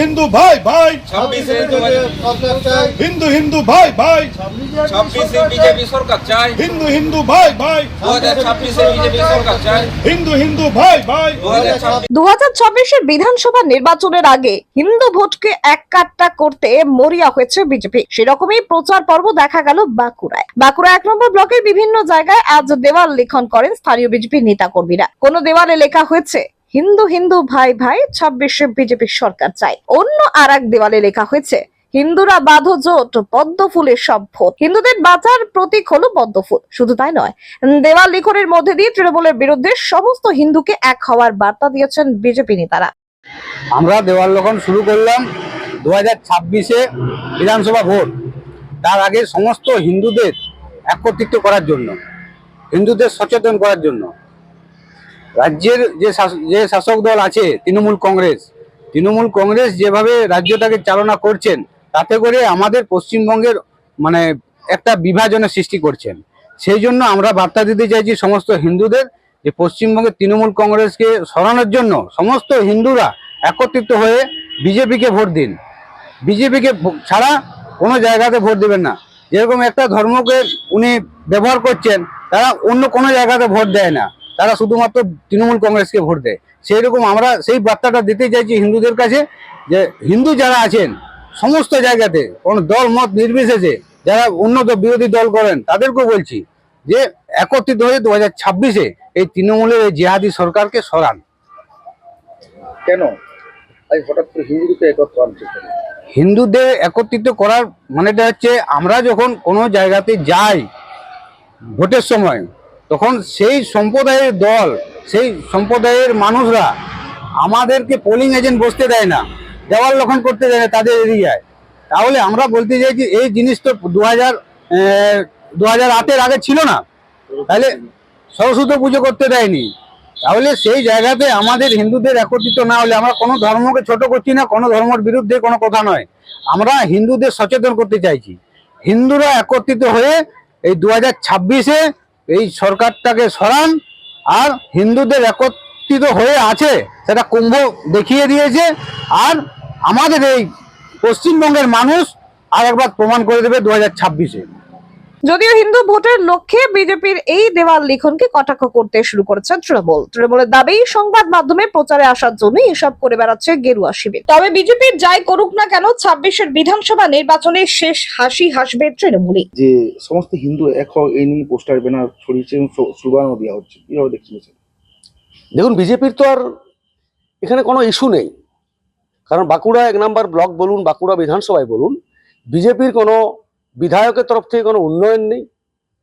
হিন্দু ভাই ভাই। হিন্দু হিন্দু ভাই ভাই। ছাব্বিশে বিজেপি সরকার চাই হিন্দু হিন্দু ভাই ভাই। দু হাজার ছাব্বিশে বিজেপি সরকার চাই হিন্দু হিন্দু ভাই ভাই। দু হাজার ছাব্বিশ দু হাজার ছাব্বিশের বিধানসভা নির্বাচনের আগে হিন্দু ভোটকে এক কাট্টা করতে মরিয়া হয়েছে বিজেপি। সেরকমই প্রচার পর্ব দেখা গেল বাঁকুড়ায়। বাঁকুড়া এক নম্বর ব্লকের বিভিন্ন জায়গায় আজ দেওয়াল লিখন করেন স্থানীয় বিজেপি নেতা কর্মীরা কোন দেওয়ালে লেখা হয়েছে হিন্দু হিন্দু ভাই ভাই ছাব্বিশে বিজেপির সরকার চাই। অন্য আর এক দেওয়ালে লেখা হয়েছে, হিন্দুরা বাঁধো জোট, পদ্ম ফুলের সব ভোট। হিন্দুদের বাঁচার প্রতীক হলো পদ্ম ফুল। শুধু তাই নয়, দেওয়াল লিখনের মধ্যে দিয়ে তৃণমূলের বিরুদ্ধে সমস্ত হিন্দুকে এক হওয়ার বার্তা দিয়েছেন বিজেপি নেতারা। আমরা দেওয়াল লোকন শুরু করলাম দু হাজার ছাব্বিশে বিধানসভা ভোট। তার আগে সমস্ত হিন্দুদের একত্রিত করার জন্য, হিন্দুদের সচেতন করার জন্য। রাজ্যের যে যে শাসক দল আছে, তৃণমূল কংগ্রেস তৃণমূল কংগ্রেস যেভাবে রাজ্যটাকে চালনা করছেন, তাতে করে আমাদের পশ্চিমবঙ্গের মানে একটা বিভাজনের সৃষ্টি করছেন। সেই জন্য আমরা বার্তা দিতে চাইছি সমস্ত হিন্দুদের যে পশ্চিমবঙ্গের তৃণমূল কংগ্রেসকে সরানোর জন্য সমস্ত হিন্দুরা একত্রিত হয়ে বিজেপিকে ভোট দিন। বিজেপিকে ছাড়া কোনো জায়গাতে ভোট দেবেন না। যেরকম একটা ধর্মকে উনি ব্যবহার করছেন, তারা অন্য কোনো জায়গাতে ভোট দেয় না। তারা শুধুমাত্র তৃণমূল কংগ্রেসকে ভোট দেয়। সেই রকম আমরা সেই বার্তাটা দিতে চাইছি হিন্দুদের কাছে যে হিন্দু যারা আছেন সমস্ত জায়গাতে কোনো দল মত নির্বিশেষে যারা উন্নত বিরোধী দল করেন তাদেরকেও বলছি যে একত্রিত হয়ে দু হাজার ছাব্বিশে এই তৃণমূলের এই জেহাদি সরকারকে সরান। কেন? হঠাৎ করে হিন্দুদেরকে একত্র? হিন্দুদের একত্রিত করার মানেটা হচ্ছে আমরা যখন কোনো জায়গাতে যাই ভোটের সময় তখন সেই সম্প্রদায়ের দল, সেই সম্প্রদায়ের মানুষরা আমাদেরকে পোলিং এজেন্ট বসতে দেয় না দেওয়াল লক্ষণ করতে দেয় না তাদের এরিয়ায় তাহলে আমরা বলতে চাই যে এই জিনিস তো দু হাজার দু হাজার আটের আগে ছিল না। তাহলে সরস্বতী পুজো করতে দেয়নি। তাহলে সেই জায়গাতে আমাদের হিন্দুদের একত্রিত না হলে আমরা কোনো ধর্মকে ছোট করছি না, কোনো ধর্মের বিরুদ্ধে কোনো কথা নয়। আমরা হিন্দুদের সচেতন করতে চাইছি। হিন্দুরা একত্রিত হয়ে এই দু হাজার ছাব্বিশে এই সরকারটাকে সরান আর হিন্দুদের একত্রিত হয়ে আছে, সেটা কুম্ভ দেখিয়ে দিয়েছে। আর আমাদের এই পশ্চিমবঙ্গের মানুষ আর একবার প্রমাণ করে দেবে দু হাজার ছাব্বিশে। যদিও হিন্দু ভোটের লক্ষ্যে বিজেপির এই দেওয়াল লিখনকে কটাক্ষ করতে শুরু করেছে তৃণমূল। তৃণমূলের দাবি সংবাদ মাধ্যমে প্রচারে আসার জন্য এসব করে বেড়াচ্ছে গেরুয়া শিবির। তবে বিজেপির যাই করুক না কেন ছাব্বিশের বিধানসভা নির্বাচনে শেষ হাসি হাসবে তৃণমূলই। যে সমস্ত হিন্দু এখন এই নিয়ে পোস্টার ব্যানার ছড়িয়েছে এবং স্লোগানও দেওয়া হচ্ছে। কীভাবে দেখছেন স্যার? দেখুন বিজেপির তো আর এখানে কোনো ইস্যু নেই। কারণ বাঁকুড়া এক নাম্বার ব্লক বলুন বাঁকুড়া বিধানসভায় বলুন বিজেপির কোনো বিধায়কের তরফ থেকে কোনো উন্নয়ন নেই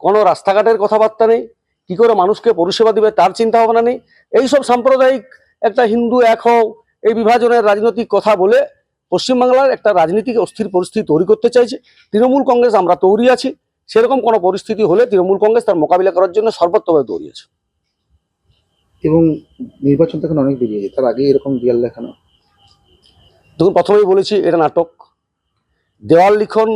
কোনো রাস্তাঘাটের কথাবার্তা নেই কি করে মানুষকে পরিষেবা দিবে তার চিন্তা ভাবনা নেই। এইসব সাম্প্রদায়িক একটা হিন্দু এক হও এই বিভাজনের রাজনৈতিক কথা বলে পশ্চিমবাংলার একটা রাজনীতিক অস্থির পরিস্থিতি তৈরি করতে চাইছে। তৃণমূল কংগ্রেস আমরা তৈরি আছি সেরকম কোনো পরিস্থিতি হলে তৃণমূল কংগ্রেস তার মোকাবিলা করার জন্য সর্বোত্তভাবে তৈরি আছে। এবং নির্বাচন এখন অনেক বেরিয়ে তার আগে এরকম দেয়াল দেখানো। দেখুন প্রথমেই বলেছি এটা নাটক। দেওয়াল লিখন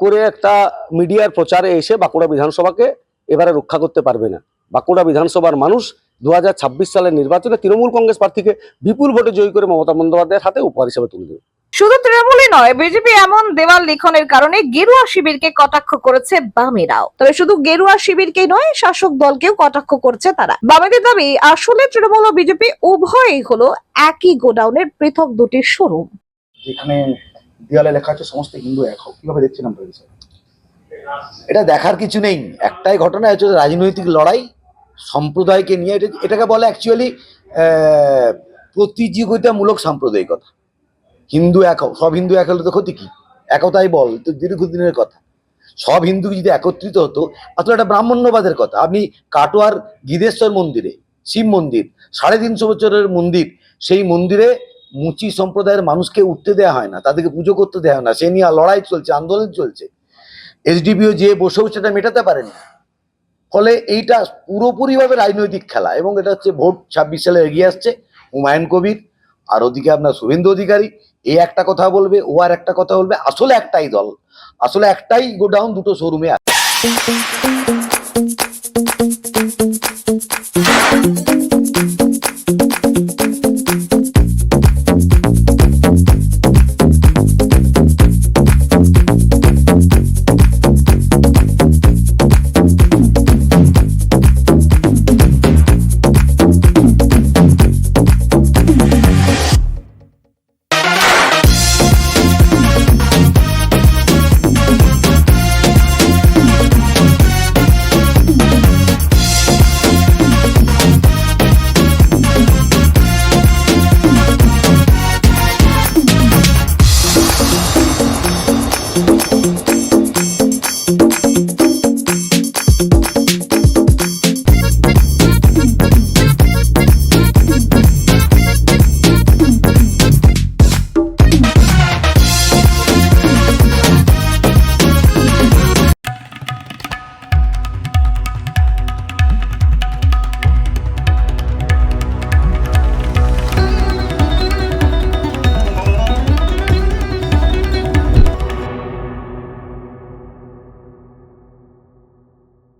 করে একটা মিডিয়ার প্রচারে এসে বাঁকুড়া বিধানসভাকে এবারে রক্ষা করতে পারবে না। বাঁকুড়া বিধানসভার মানুষ দুহাজার ছাব্বিশ সালের নির্বাচনে তৃণমূল কংগ্রেস প্রার্থীকে বিপুল ভোটে জয়ী করে মমতা বন্দ্যোপাধ্যায়ের হাতে উপহার হিসেবে তুলে দেবে। শুধু তৃণমূলই নয় বিজেপি এমন দেওয়াল লিখনের কারণে গেরুয়া শিবিরকে কটাক্ষ করেছে বামেরাও। তবে শুধু গেরুয়া শিবিরকেই নয় শাসক দলকেও কটাক্ষ করছে তারা। বামেদের দাবি আসলে তৃণমূল ও বিজেপি উভয়ই হলো একই গোডাউনের পৃথক দুটি শোরুম। যেখানে দেয়ালে লেখা আছে সমস্ত হিন্দু এক হোক কীভাবে দেখছেন বিষয়ে? এটা দেখার কিছু নেই। একটাই ঘটনা হচ্ছে রাজনৈতিক লড়াই সম্প্রদায়কে নিয়ে এটা- এটাকে বলে অ্যাকচুয়ালি প্রতিযোগিতামূলক সাম্প্রদায়িকতা। হিন্দু এক হও, সব হিন্দু এক হলে তো ক্ষতি কি? একতাই বল তো দীর্ঘদিনের কথা। সব হিন্দু যদি একত্রিত হতো আসলে একটা ব্রাহ্মণ্যবাদের কথা। আপনি কাটোয়ার গিদেশ্বর মন্দিরে শিব মন্দির সাড়ে তিনশো বছরের মন্দির সেই মন্দিরে মুচি সম্প্রদায়ের মানুষকে উঠতে দেওয়া হয় না, তাদেরকে পুজো করতে দেওয়া হয় না। সে নিয়ে লড়াই চলছে, আন্দোলন চলছে। এসডিপিও যে বসেও সেটা মেটাতে পারেনি। ফলে এইটা পুরোপুরিভাবে রাজনৈতিক খেলা এবং এটা হচ্ছে ভোট ছাব্বিশ সালে এগিয়ে আসছে হুমায়ুন কবির। আর ওদিকে আপনার শুভেন্দু অধিকারী, এ একটা কথা বলবে, ও আর একটা কথা বলবে, আসলে একটাই দল, আসলে একটাই গোডাউন দুটো শোরুমে আছে।